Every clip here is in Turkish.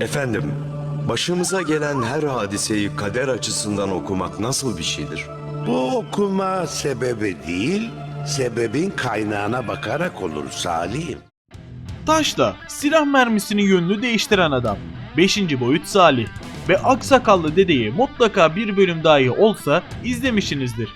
Efendim, başımıza gelen her hadiseyi kader açısından okumak nasıl bir şeydir? Bu okuma sebebi değil, sebebin kaynağına bakarak olur Salih'im. Taşla silah mermisinin yönünü değiştiren adam. 5. boyut Salih. Ve aksakallı dedeyi mutlaka bir bölüm dahi olsa izlemişsinizdir.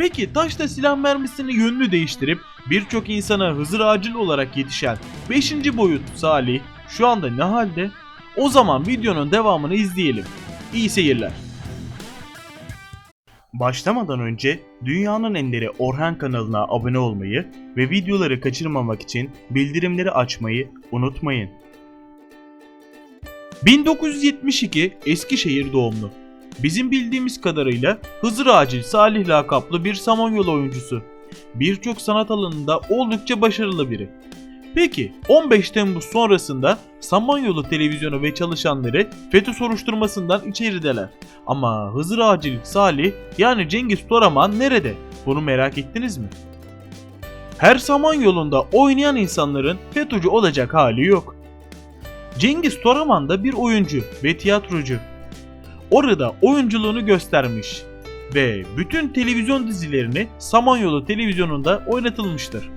Peki taşla silah mermisinin yönünü değiştirip birçok insana Hızır Acil olarak yetişen 5. boyut Salih şu anda ne halde? O zaman videonun devamını izleyelim. İyi seyirler. Başlamadan önce Dünyanın Enleri Orhan kanalına abone olmayı ve videoları kaçırmamak için bildirimleri açmayı unutmayın. 1972 Eskişehir doğumlu. Bizim bildiğimiz kadarıyla Hızır Acil Salih lakaplı bir samanyolu oyuncusu. Birçok sanat alanında oldukça başarılı biri. Peki 15 Temmuz sonrasında Samanyolu televizyonu ve çalışanları FETÖ soruşturmasından içerideler. Ama Hızır Acil Salih yani Cengiz Toraman nerede? Bunu merak ettiniz mi? Her Samanyolu'nda oynayan insanların FETÖ'cü olacak hali yok. Cengiz Toraman da bir oyuncu ve tiyatrocu. Orada oyunculuğunu göstermiş ve bütün televizyon dizilerini Samanyolu televizyonunda oynatılmıştır.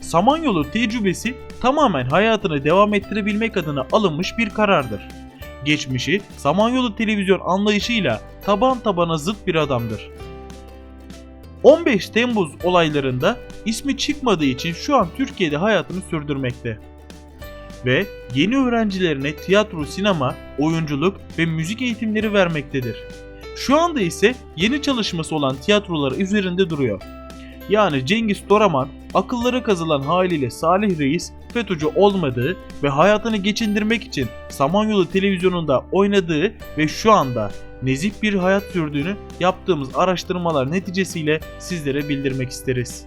Samanyolu tecrübesi tamamen hayatını devam ettirebilmek adına alınmış bir karardır. Geçmişi Samanyolu televizyon anlayışıyla taban tabana zıt bir adamdır. 15 Temmuz olaylarında ismi çıkmadığı için şu an Türkiye'de hayatını sürdürmekte. Ve yeni öğrencilerine tiyatro, sinema, oyunculuk ve müzik eğitimleri vermektedir. Şu anda ise yeni çalışması olan tiyatroları üzerinde duruyor. Yani Cengiz Toraman akıllara kazılan haliyle Salih Reis FETÖ'cü olmadığı ve hayatını geçindirmek için Samanyolu televizyonunda oynadığı ve şu anda nezih bir hayat sürdüğünü yaptığımız araştırmalar neticesiyle sizlere bildirmek isteriz.